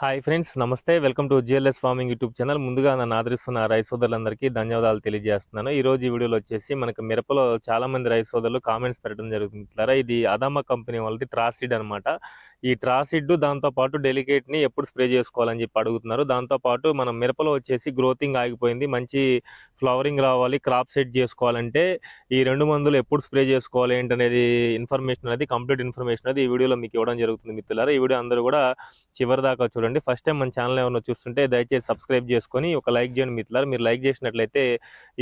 Hi friends నమస్తే. Welcome to GLS farming YouTube channel ముందుగా నన్ను ఆదరిస్తున్న రైస్ సోదరులందరికీ ధన్యవాదాలు తెలియజేస్తున్నాను. ఈ రోజు ఈ వీడియోలో వచ్చేసి మనకు మిరపలో చాలా మంది రైస్ సోదరులు కామెంట్స్ పెట్టడం జరుగుతుంది. ఇది అదామా కంపెనీ వాళ్ళది ట్రాసిడ్ అన్నమాట. ఈ ట్రాసిడ్ దాంతోపాటు డెలికేట్ని ని ఎప్పుడు స్ప్రే చేసుకోవాలని చెప్పి అడుగుతున్నారు. దాంతోపాటు మనం మిరపలో వచ్చేసి గ్రోతింగ్ ఆగిపోయింది. మంచి ఫ్లవరింగ్ రావాలి. క్రాప్ సెట్ చేసుకోవాలంటే ఈ రెండు మందులు ఎప్పుడు స్ప్రే చేసుకోవాలి ఏంటనేది ఇన్ఫర్మేషన్ అనేది కంప్లీట్ ఇన్ఫర్మేషన్ అనేది ఈ వీడియోలో మీకు ఇవ్వడం జరుగుతుంది మిత్రులారా. ఈ వీడియో అందరూ కూడా చివరి దాకా చూడండి. ఫస్ట్ టైం మన ఛానల్ ఏమైనా చూస్తుంటే దయచేసి సబ్స్క్రైబ్ చేసుకొని ఒక లైక్ చేయండి మిత్రులారా. మీరు లైక్ చేసినట్లయితే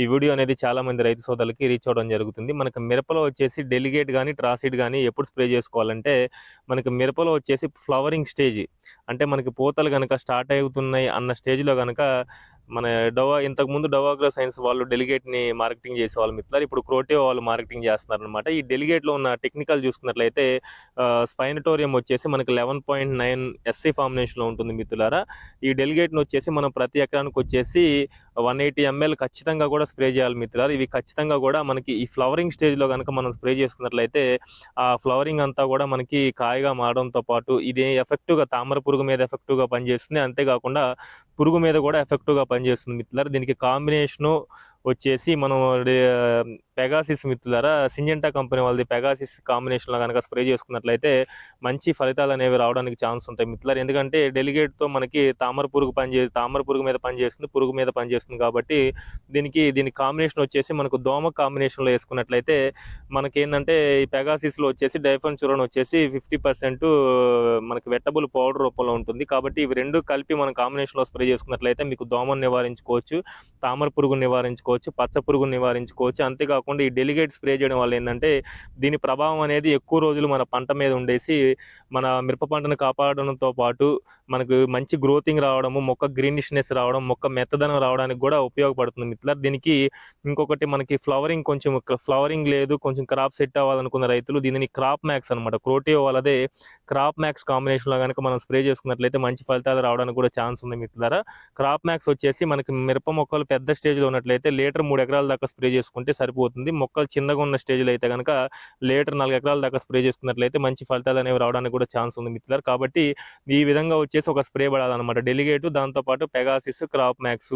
ఈ వీడియో అనేది చాలామంది రైతు సోదరులకి రీచ్ అవ్వడం జరుగుతుంది. మనకు మిరపలో వచ్చేసి డెలిగేట్ కానీ ట్రాసిడ్ కానీ ఎప్పుడు స్ప్రే చేసుకోవాలంటే మనకి మిరపలో వచ్చేసి ఫ్లవరింగ్ స్టేజ్. అంటే మనకి పూతలు కనుక స్టార్ట్ అవుతున్నాయి అన్న స్టేజ్లో కనుక మన డోవా ఇంతకుముందు డోవాగ్రో సైన్స్ వాళ్ళు డెలిగేట్ని మార్కెటింగ్ చేసే వాళ్ళు ఇప్పుడు క్రోటియో వాళ్ళు మార్కెటింగ్ చేస్తున్నారు అనమాట ఈ డెలిగేట్లో ఉన్న టెక్నికల్ చూసుకున్నట్లయితే స్పైనటోరియం వచ్చేసి మనకి లెవెన్ పాయింట్ నైన్ ఎస్సీ ఫార్మినేషన్లో ఉంటుంది మిత్రులారా. ఈ డెలిగేట్ని వచ్చేసి మనం ప్రతి ఎకరానికి వచ్చేసి వన్ ఎయిటీ ఎంఎల్ ఖచ్చితంగా కూడా స్ప్రే చేయాలి మిత్రులారు. ఇవి ఖచ్చితంగా కూడా మనకి ఈ ఫ్లవరింగ్ స్టేజ్లో కనుక మనం స్ప్రే చేసుకున్నట్లయితే ఆ ఫ్లవరింగ్ అంతా కూడా మనకి కాయగా మారడంతో పాటు ఇది ఎఫెక్టివ్గా తామర పురుగు మీద ఎఫెక్టివ్గా పనిచేస్తుంది. అంతేకాకుండా పురుగు మీద కూడా ఎఫెక్టివ్గా పనిచేస్తుంది మిత్రులారా. దీనికి కాంబినేషను వచ్చేసి మనం పెగాసిస్ మిత్రులారా సింజెంటా కంపెనీ వాళ్ళది పెగాసిస్ కాంబినేషన్లో కనుక స్ప్రే చేసుకున్నట్లయితే మంచి ఫలితాలు అనేవి రావడానికి ఛాన్స్ ఉంటాయి మిత్రులారు. ఎందుకంటే డెలిగేట్తో మనకి తామర పురుగు పనిచే తామర పురుగు మీద పనిచేస్తుంది పురుగు మీద పనిచేస్తుంది కాబట్టి దీనికి దీని కాంబినేషన్ వచ్చేసి మనకు దోమ కాంబినేషన్లో వేసుకున్నట్లయితే మనకేంటంటే ఈ పెగాసిస్లో వచ్చేసి డైఫన్ చురన్ వచ్చేసి ఫిఫ్టీ పర్సెంట్ మనకి వెట్టబుల్ పౌడర్ రూపంలో ఉంటుంది. కాబట్టి ఇవి రెండు కలిపి మనం కాంబినేషన్లో స్ప్రే చేసుకున్నట్లయితే మీకు దోమను నివారించుకోవచ్చు తామర పురుగును నివారించుకోవచ్చు. పచ్చ పురుగులు నివారించుకోవచ్చు. అంతేకాకుండా ఈ డెలిగేట్ స్ప్రే చేయడం వల్ల ఏంటంటే దీని ప్రభావం అనేది ఎక్కువ రోజులు మన పంట మీద ఉండేసి మన మిరప పంటను కాపాడడంతో పాటు మనకు మంచి గ్రోతింగ్ రావడము మొక్క గ్రీనిష్నెస్ రావడం మొక్క మెత్తదనం రావడానికి కూడా ఉపయోగపడుతుంది మిత్రులారు. దీనికి ఇంకొకటి మనకి ఫ్లవరింగ్ కొంచెం ఫ్లవరింగ్ లేదు కొంచెం క్రాప్ సెట్ అవ్వాలనుకున్న రైతులు దీనిని క్రాప్ మ్యాక్స్ అనమాట క్రోటియో వాళ్ళదే క్రాప్ మ్యాక్స్ కాంబినేషన్లో కనుక మనం స్ప్రే చేసుకున్నట్లయితే మంచి ఫలితాలు రావడానికి కూడా ఛాన్స్ ఉంది మిత్రులారా. క్రాప్ మ్యాక్స్ వచ్చేసి మనకి మిరప మొక్కలు పెద్ద స్టేజ్లో ఉన్నట్లయితే లీటర్ మూడు ఎకరాల దాకా స్ప్రే చేసుకుంటే సరిపోతుంది. మొక్కలు చిన్నగా ఉన్న స్టేజ్లో అయితే కనుక లీటర్ నాలుగు ఎకరాల దాకా స్ప్రే చేసుకున్నట్లయితే మంచి ఫలితాలు అనేవి రావడానికి కూడా ఛాన్స్ ఉంది మిత్రులారు. కాబట్టి ఈ విధంగా వచ్చేసి ఒక స్ప్రే పడాలన్నమాట. డెలిగేట్ దాంతోపాటు పెగాసిస్ క్రాప్ మ్యాక్స్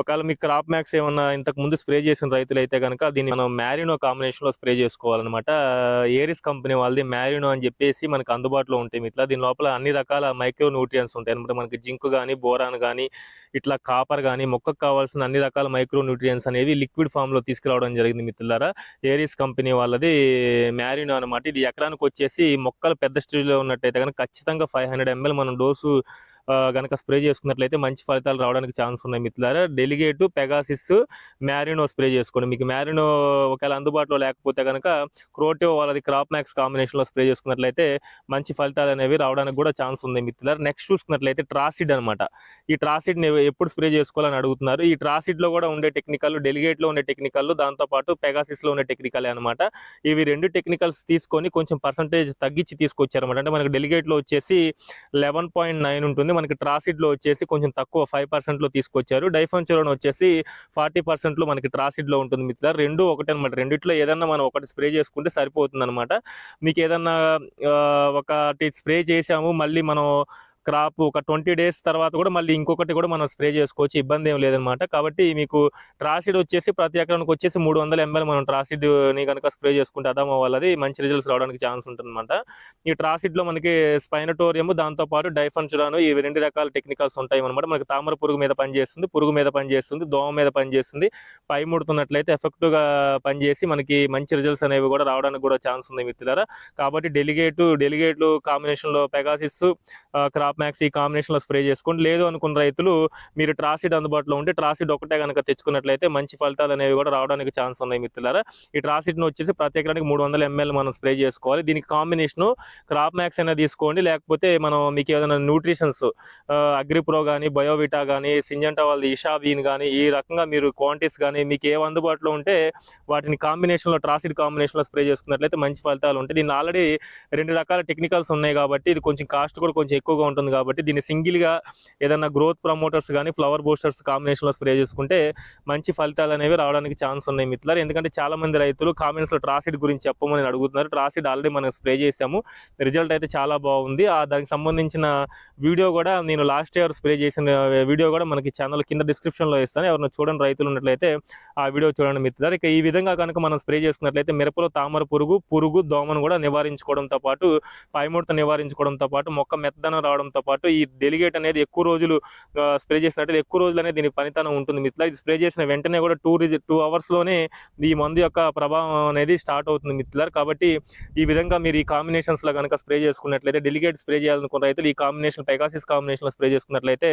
ఒకవేళ మీ క్రాప్ మ్యాక్స్ ఏమన్నా ఇంతకు ముందు స్ప్రే చేసిన రైతులు అయితే కనుక దీన్ని మనం మ్యారినో కాంబినేషన్లో స్ప్రే చేసుకోవాలన్నమాట. ఏరిస్ కంపెనీ వాళ్ళది మ్యారినో అని చెప్పేసి మనకు అందుబాటులో ఉంటాయి ఇట్లా దీని లోపల అన్ని రకాల మైక్రో న్యూట్రియన్స్ ఉంటాయి. అనమాట మనకి జింక్ కానీ బోరాన్ కానీ ఇట్లా కాపర్ కానీ మొక్కకు కావాల్సిన అన్ని రకాల మైక్రో న్యూట్రియన్స్ అనేవి లిక్విడ్ ఫామ్లో తీసుకురావడం జరిగింది మిత్రులారా. ఏరిస్ కంపెనీ వాళ్ళది మ్యారినో అనమాట ఇది ఎకరానికి వచ్చేసి మొక్కలు పెద్ద స్టేజ్లో ఉన్నట్టయితే కనుక ఖచ్చితంగా ఫైవ్ హండ్రెడ్ ఎంఎల్ మనం డోసు గనక స్ప్రే చేసుకున్నట్లయితే మంచి ఫలితాలు రావడానికి ఛాన్స్ ఉన్నాయి మిత్రులారా. డెలిగేట్ పెగాసిస్ మ్యారినో స్ప్రే చేసుకోండి. మీకు మ్యారినో ఒకవేళ అందుబాటులో లేకపోతే కనుక క్రోటో వాళ్ళది క్రాప్ మ్యాక్స్ కాంబినేషన్లో స్ప్రే చేసుకున్నట్లయితే మంచి ఫలితాలు అనేవి రావడానికి కూడా ఛాన్స్ ఉంది మిత్రులారా. నెక్స్ట్ చూసుకున్నట్లయితే ట్రాసిడ్ అనమాట ఈ ట్రాసిడ్ ఎప్పుడు స్ప్రే చేసుకోవాలని అడుగుతున్నారు. ఈ ట్రాసిడ్లో కూడా ఉండే టెక్నికల్ డెలిగేట్లో ఉండే టెక్నికల్ దాంతో పాటు పెగాసిస్లో ఉండే టెక్నికల్ అనమాట ఇవి రెండు టెక్నికల్స్ తీసుకొని కొంచెం పర్సంటేజ్ తగ్గించి తీసుకొచ్చారన్నమాట. అంటే మనకి డెలిగేట్లో వచ్చేసి లెవెన్ పాయింట్ నైన్ ఉంటుంది. మనకి ట్రాసిడ్లో వచ్చేసి కొంచెం తక్కువ ఫైవ్ పర్సెంట్లో తీసుకొచ్చారు డైఫాన్చురోన్ వచ్చేసి ఫార్టీ పర్సెంట్లో మనకి ట్రాసిడ్లో ఉంటుంది మిత్ర రెండు ఒకటి అనమాట రెండిట్లో ఏదన్నా మనం ఒకటి స్ప్రే చేసుకుంటే సరిపోతుంది అనమాట మీకు ఏదన్నా ఒకటి స్ప్రే చేసాము మళ్ళీ మనం క్రాప్ ఒక ట్వంటీ డేస్ తర్వాత కూడా మళ్ళీ ఇంకొకటి కూడా మనం స్ప్రే చేసుకోవచ్చు ఇబ్బంది ఏం లేదనమాట కాబట్టి మీకు ట్రాసిడ్ వచ్చేసి ప్రతి ఎకరానికి వచ్చేసి మూడు వందల ఎంఎల్ మనం ట్రాసిడ్ని కనుక స్ప్రే చేసుకుంటే అదామ వాళ్ళది మంచి రిజల్ట్స్ రావడానికి ఛాన్స్ ఉంటుందన్నమాట. ఈ ట్రాసిడ్లో మనకి స్పైనటోరియం దాంతో పాటు డైఫన్చురాను ఇవి రెండు రకాల టెక్నికల్స్ ఉంటాయి అనమాట మనకి తామర పురుగు మీద పనిచేస్తుంది పురుగు మీద పనిచేస్తుంది దోమ మీద పనిచేస్తుంది పై ముడుతున్నట్లయితే ఎఫెక్టివ్గా పనిచేసి మనకి మంచి రిజల్ట్స్ అనేవి కూడా రావడానికి కూడా ఛాన్స్ ఉంది మిత్రులారా. కాబట్టి డెలిగేట్ డెలిగేట్లు కాంబినేషన్లో పెగాసిస్ క్రాప్ మ్యాక్స్ ఈ కాంబినేషన్లో స్ప్రే చేసుకోండి. లేదు అనుకున్న రైతులు మీరు ట్రాసిడ్ అందుబాటులో ఉంటే ట్రాసిడ్ ఒకటే కనుక తెచ్చుకున్నట్లయితే మంచి ఫలితాలు అనేవి కూడా రావడానికి ఛాన్స్ ఉన్నాయి మిత్రులారా. ఈ ట్రాసిడ్ను వచ్చేసి ప్రతి ఎకరానికి మూడు వందల ఎంఎల్ మనం స్ప్రే చేసుకోవాలి. దీనికి కాంబినేషన్ క్రాప్ మ్యాక్స్ అయినా తీసుకోండి. లేకపోతే మనం మీకు ఏదైనా న్యూట్రిషన్స్ అగ్రిప్రో కానీ బయోవిటా కానీ సింజంటా వాళ్ళది ఇషాబీన్ కానీ ఈ రకంగా మీరు క్వాంటిటీస్ కానీ మీకు ఏవి అందుబాటులో ఉంటే వాటిని కాంబినేషన్లో ట్రాసిడ్ కాంబినేషన్లో స్ప్రే చేసుకున్నట్లయితే మంచి ఫలితాలు ఉంటాయి. దీన్ని ఆల్రెడీ రెండు రకాల టెక్నికల్స్ ఉన్నాయి కాబట్టి ఇది కొంచెం కాస్ట్ కూడా కొంచెం ఎక్కువగా ఉంటుంది. ఉంటుంది కాబట్టి దీన్ని సింగిల్గా ఏదైనా గ్రోత్ ప్రమోటర్స్ కానీ ఫ్లవర్ బూస్టర్స్ కాంబినేషన్లో స్ప్రే చేసుకుంటే మంచి ఫలితాలు అనేవి రావడానికి ఛాన్స్ ఉన్నాయి మిత్రులారు. ఎందుకంటే చాలా మంది రైతులు కామెంట్స్లో ట్రాసిడ్ గురించి చెప్పమని అడుగుతున్నారు. ట్రాసిడ్ ఆల్రెడీ మనం స్ప్రే చేసాము రిజల్ట్ అయితే చాలా బాగుంది. ఆ దానికి సంబంధించిన వీడియో కూడా నేను లాస్ట్ ఇయర్ స్ప్రే చేసిన వీడియో కూడా మనకి ఛానల్ కింద డిస్క్రిప్షన్లో ఇస్తాను. ఎవరైనా చూడండి రైతులు ఉన్నట్లయితే ఆ వీడియో చూడండి మిత్రులారు. ఇక ఈ విధంగా కనుక మనం స్ప్రే చేసుకున్నట్లయితే మిరపలో తామర పురుగు పురుగు దోమను కూడా నివారించుకోవడంతో పాటు పైముడత నివారించుకోవడంతో పాటు మొక్క మెత్తదనం రావడంతో పాటు ఈ డెలిగేట్ అనేది ఎక్కువ రోజులు స్ప్రే చేసినట్లయితే ఎక్కువ రోజులు అనేది దీని పనితనం ఉంటుంది. మిత్రులారు ఇది స్ప్రే చేసిన వెంటనే కూడా టూ రిజ టూ అవర్స్లోనే ఈ మందు యొక్క ప్రభావం అనేది స్టార్ట్ అవుతుంది మిత్రులారు. కాబట్టి ఈ విధంగా మీరు ఈ కాంబినేషన్స్లో కనుక స్ప్రే చేసుకున్నట్లయితే డెలిగేట్ స్ప్రే చేయాలనుకున్న రైతులు ఈ కాంబినేషన్ పెగాసిస్ కాంబినేషన్లో స్ప్రే చేసుకున్నట్లయితే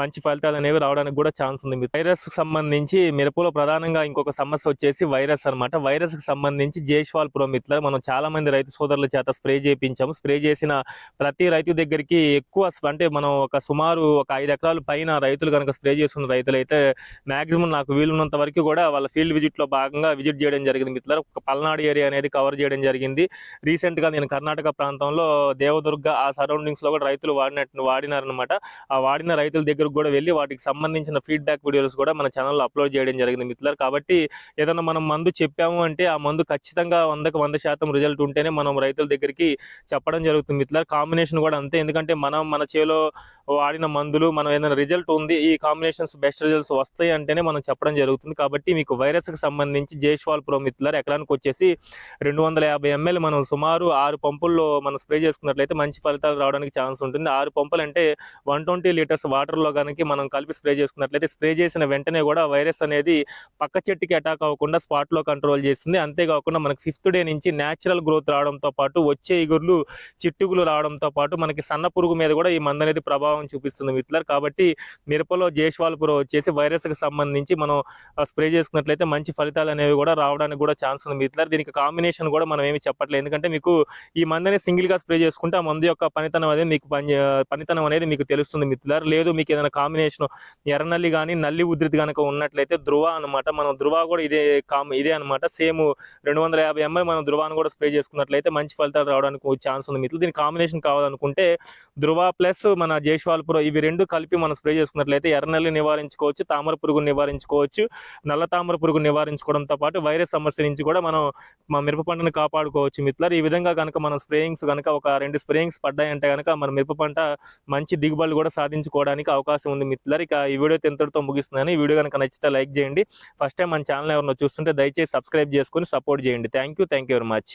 మంచి ఫలితాలు అనేవి రావడానికి కూడా ఛాన్స్ ఉంది వైరస్ సంబంధించి మిరపలో ప్రధానంగా ఇంకొక సమస్య వచ్చేసి వైరస్ అన్నమాట. వైరస్కి సంబంధించి జేష్వాల్ ప్రో మిత్రులు మనం చాలా మంది రైతు సోదరుల చేత స్ప్రే చేయించాము స్ప్రే చేసిన ప్రతి రైతు దగ్గరికి ఎక్కువ అంటే మనం ఒక సుమారు ఒక ఐదు ఎకరాల పైన రైతులు కనుక స్ప్రే చేస్తున్న రైతులు అయితే మాక్సిమం నాకు వీలున్నంత వరకు కూడా వాళ్ళ ఫీల్డ్ విజిట్లో భాగంగా విజిట్ చేయడం జరిగింది. మిత్రులు ఒక పల్నాడు ఏరియా అనేది కవర్ చేయడం జరిగింది. రీసెంట్గా నేను కర్ణాటక ప్రాంతంలో దేవదుర్గ ఆ సరౌండింగ్స్లో కూడా రైతులు వాడినట్టు వాడినారనమాట ఆ వాడిన రైతుల దగ్గరకు కూడా వెళ్ళి వాటికి సంబంధించిన ఫీడ్బ్యాక్ వీడియోస్ కూడా మన ఛానల్లో అప్లోడ్ చేయడం జరిగింది మిత్రులారు. కాబట్టి ఏదైనా మనం మందు చెప్పాము అంటే ఆ మందు ఖచ్చితంగా వందకు వంద శాతం రిజల్ట్ ఉంటేనే మనం రైతుల దగ్గరికి చెప్పడం జరుగుతుంది మిత్రులారు. కాంబినేషన్ కూడా అంతే. ఎందుకంటే మనం మన చేలో వాడిన మందులు మనం ఏదైనా రిజల్ట్ ఉంది ఈ కాంబినేషన్స్ బెస్ట్ రిజల్ట్స్ వస్తాయి అంటేనే మనం చెప్పడం జరుగుతుంది. కాబట్టి మీకు వైరస్కి సంబంధించి జేష్వాల్ ప్రోమిత్లర్ ఎకరానికి వచ్చేసి రెండు వందల యాభై ఎంఎల్ మనం సుమారు ఆరు పంపుల్లో మనం స్ప్రే చేసుకున్నట్లయితే మంచి ఫలితాలు రావడానికి ఛాన్స్ ఉంటుంది. ఆరు పంపులు అంటే వన్ ట్వంటీ లీటర్స్ వాటర్లో కనుక మనం కలిపి స్ప్రే చేసుకున్నట్లయితే స్ప్రే చేసిన వెంటనే కూడా వైరస్ అనేది పక్క చెట్టుకి అటాక్ అవ్వకుండా స్పాట్లో కంట్రోల్ చేస్తుంది. అంతేకాకుండా మనకి ఫిఫ్త్ డే నుంచి న్యాచురల్ గ్రోత్ రావడంతో పాటు వచ్చే ఇగుర్లు చిట్టుగులు రావడంతో పాటు మనకి సన్న పురుగు మీద కూడా ఈ మందు అనేది ప్రభావం చూపిస్తుంది మిత్రులారు కాబట్టి మిరపలో జేష్వాల్పుర వచ్చేసి వైరస్కి సంబంధించి మనం స్ప్రే చేసుకున్నట్లయితే మంచి ఫలితాలు అనేవి కూడా రావడానికి కూడా ఛాన్స్ ఉంది మిత్రులారు దీనికి కాంబినేషన్ కూడా మనం ఏమి చెప్పట్లేదు. ఎందుకంటే మీకు ఈ మందుని సింగిల్గా స్ప్రే చేసుకుంటే ఆ మందు యొక్క పనితనం అనేది మీకు పని పనితనం అనేది మీకు తెలుస్తుంది మిత్రులారు లేదు మీకు ఏదైనా కాంబినేషన్ ఎర్రనల్లి కానీ నల్లి ఉధృతి కనుక ఉన్నట్లయితే ధృవ అన్నమాట. మనం ధృవ కూడా ఇదే కామ్ ఇదే అన్నమాట. సేమ్ రెండు వందల యాభై ఎంఐ మనం ధృవాన్ని కూడా స్ప్రే చేసుకున్నట్లయితే మంచి ఫలితాలు రావడానికి ఛాన్స్ ఉంది మిత్రులు దీని కాంబినేషన్ కావాలనుకుంటే ధృవ ప్లస్ మన జైష్వాల్పురం ఇవి రెండు కలిపి మనం స్ప్రే చేసుకున్నట్లయితే ఎర్రనల్లి నివారించుకోవచ్చు తామర పురుగును నివారించుకోవచ్చు నల్ల తామర పురుగు నివారించుకోవడంతో పాటు వైరస్ సమస్య నుంచి కూడా మనం మా మిరప పంటను కాపాడుకోవచ్చు మిత్రులు ఈ విధంగా కనుక మనం స్ప్రేయింగ్స్ కనుక ఒక రెండు స్ప్రేయింగ్స్ పడ్డాయంటే కనుక మన మిరప పంట మంచి దిగుబడులు కూడా సాధించుకోవడానికి అవకాశం ఉంది మిత్రులు ఇక ఈ వీడియో ఎంతటితో ముగిస్తున్నాను. ఈ వీడియో కనుక నచ్చితే లైక్ చేయండి. ఫస్ట్ టైం మన ఛానల్ ఎవరైనా చూస్తుంటే దయచేసి సబ్స్క్రైబ్ చేసుకొని సపోర్ట్ చేయండి. Thank you. Thank you very much.